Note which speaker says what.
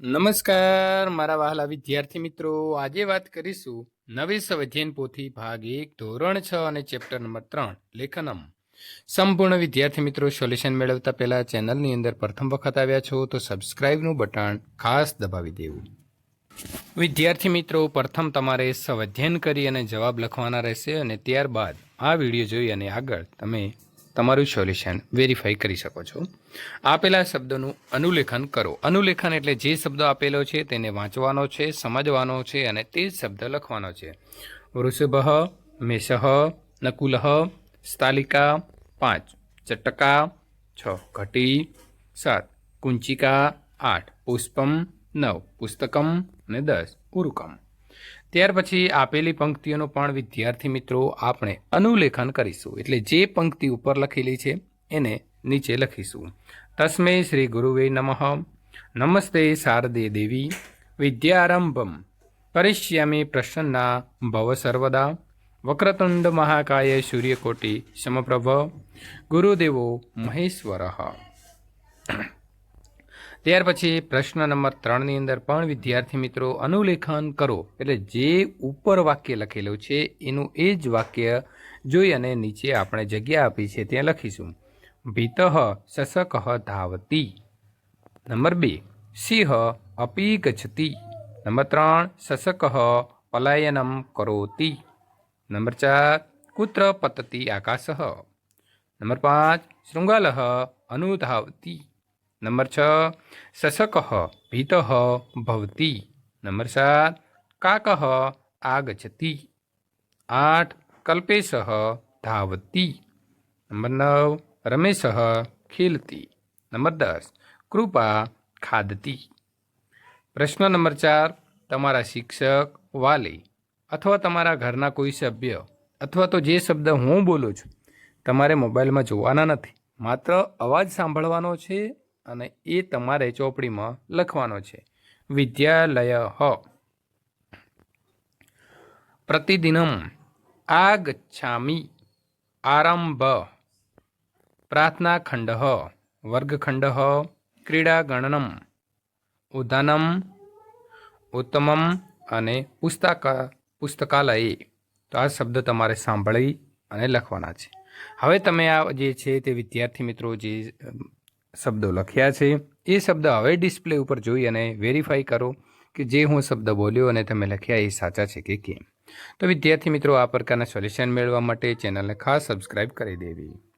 Speaker 1: નમસ્કાર, મારા વહાલા વિદ્યાર્થી મિત્રો. આજે વાત કરીશું નવી સ્વધ્યન પોથી ભાગ એક, ધોરણ છ અને ચેપ્ટર નંબર ત્રણ, લેખનમ. સંપૂર્ણ વિદ્યાર્થી મિત્રો, સોલ્યુશન મેળવતા પહેલા ચેનલની અંદર પ્રથમ વખત આવ્યા છો, તો સબસ્ક્રાઇબનું બટન ખાસ દબાવી દેવું. વિદ્યાર્થી મિત્રો, પ્રથમ તમારે સ્વધ્યન કરી અને જવાબ લખવાના રહેશે અને ત્યારબાદ આ વીડિયો જોઈ અને આગળ તમે તમારું સોલ્યુશન વેરીફાઈ કરી શકો છો. આપેલા શબ્દનું અનુલેખન કરો. અનુલેખન એટલે જે શબ્દ આપેલો છે તેને વાંચવાનો છે, સમજવાનો છે અને તે શબ્દ લખવાનો છે. વૃષભ, મેષહ, નકુલહ, સ્થાલિકા, પાંચ, ચટકા, છ, ઘટી, સાત, કુંચિકા, આઠ, પુષ્પમ, નવ, પુસ્તકમ અને દસ, ઉરુકમ. ત્યાર પછી આપેલી પંક્તિઓનો પણ વિદ્યાર્થી મિત્રો આપણે અનુલેખન કરીશું. એટલે જે પંક્તિ ઉપર લખેલી છે, એને નીચે લખીશું. તસ્મે શ્રી ગુરુવે નમઃ. નમસ્તે શારદે દેવી. વિદ્યારંભમ. કરિષ્યામિ પ્રસન્ના. ભવ સર્વદા. વક્રતુંડ મહાકાય સૂર્યકોટી સમપ્રભ. ગુરુદેવો મહેશ્વર. ત્યાર પછી પ્રશ્ન નંબર ત્રણની અંદર પણ વિદ્યાર્થી મિત્રો અનુલેખન કરો. એટલે જે ઉપર વાક્ય લખેલું છે, એનું એ જ વાક્ય જોઈ અને નીચે આપણે જગ્યા આપી છે, ત્યાં લખીશું. ભીતઃ શશક ધાવતી. નંબર બે. સિંહ અપી ગચતી નંબર ત્રણ. શશક પલાયનમ કરોતી. નંબર ચાર. કુત્ર પતતી આકાશ. નંબર પાંચ. શૃંગાલ અનુધાવતી. નંબર છ શશક ભીત ભવતી નંબર સાત, કાક આગચતી આઠ, કલ્પેશ ધાવતી નંબર નવ, રમેશ ખીલતી નંબર દસ, કૃપા ખાદતી પ્રશ્ન નંબર ચાર, તમારા શિક્ષક વાલી અથવા તમારા ઘરના કોઈ સભ્ય અથવા તો જે શબ્દ હું બોલું છું, તમારે મોબાઈલમાં જોવાના નથી, માત્ર અવાજ સાંભળવાનો છે અને એ તમારે ચોપડીમાં લખવાનો છે. વિદ્યાલય હ. પ્રતિદિનમ આગચ્છામિ આરંભ. પ્રાર્થના ખંડ વર્ગખંડ ક્રીડાગણનમ. ઉદાનમ ઉત્તમમ અને પુસ્તકા, પુસ્તકાલયે. તો આ શબ્દ તમારે સાંભળી અને લખવાના છે. હવે તમે આ જે છે તે વિદ્યાર્થી મિત્રો જે શબ્દો લખ્યા છે. એ શબ્દ હવે ડિસ્પ્લે ઉપર જોઈ અને વેરીફાઈ કરો કે જે હું શબ્દ બોલ્યો અને તમે લખ્યા એ સાચા છે કે કેમ. તો વિદ્યાર્થી મિત્રો, આ પ્રકારના સોલ્યુશન મેળવવા માટે ચેનલને ખાસ સબસ્ક્રાઇબ કરી દેવી.